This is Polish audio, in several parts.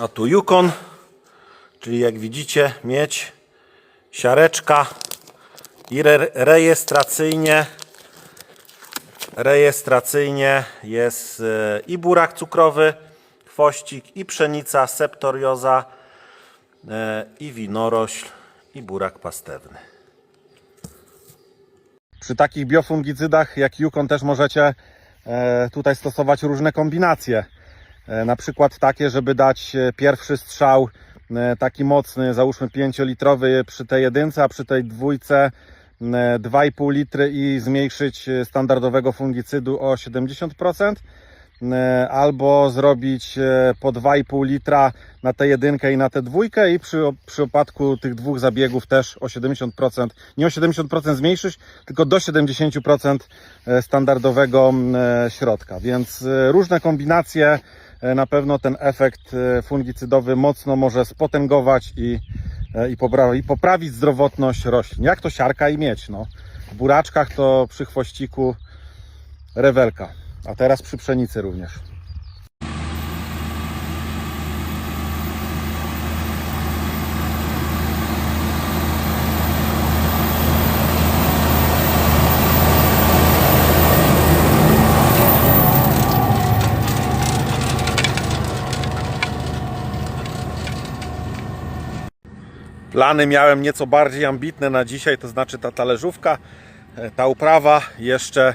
A tu Yukon, czyli jak widzicie miedź, siareczka i re rejestracyjnie rejestracyjnie jest e, i burak cukrowy, chwościk, i pszenica, septorioza, e, i winorośl, i burak pastewny. Przy takich biofungicydach jak Yukon też możecie e, tutaj stosować różne kombinacje. E, Na przykład takie, żeby dać e, pierwszy strzał e, taki mocny, załóżmy 5-litrowy przy tej jedynce, a przy tej dwójce e, 2,5 litry i zmniejszyć standardowego fungicydu o 70%. E, Albo zrobić po 2,5 litra na tę jedynkę i na tę dwójkę i przy, przy opadku tych dwóch zabiegów też o 70%, nie o 70% zmniejszyć, tylko do 70% e, standardowego środka. Więc różne kombinacje na pewno ten efekt e, fungicydowy mocno może spotęgować i, e, i, popra- i poprawić zdrowotność roślin. Jak to siarka i miedź. No. W buraczkach to przy chwościku rewelka, a teraz przy pszenicy również. Plany miałem nieco bardziej ambitne na dzisiaj, to znaczy ta talerzówka, e, ta uprawa, jeszcze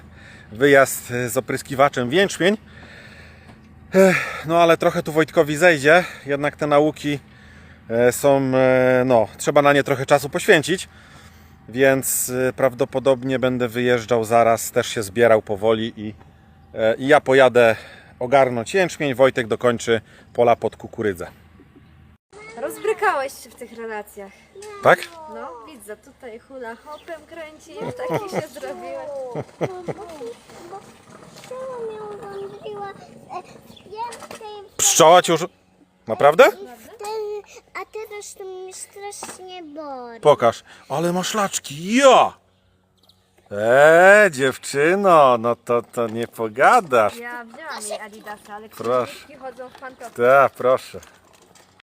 wyjazd e, z opryskiwaczem w jęczmień. Ech, No ale trochę tu Wojtkowi zejdzie, jednak te nauki e, są, e, no, trzeba na nie trochę czasu poświęcić, więc e, prawdopodobnie będę wyjeżdżał zaraz, też się zbierał powoli i, e, i ja pojadę ogarnąć jęczmień, Wojtek dokończy pola pod kukurydzę. Rozbrykałeś się w tych relacjach. Tak? No, widzę, tutaj hula hopem kręcisz, taki się zrobiłeś. Pszczoła mnie urządziła e, więcej Pszczoła cię już... Naprawdę? wtedy, a teraz to mnie strasznie boli. Pokaż. Ale masz laczki. Ja! Eee, dziewczyno, no to, to nie pogadasz. Ja wzięłam jej Adidasa, ale Proszę. księżniczki chodzą w pantoflach. Tak, proszę.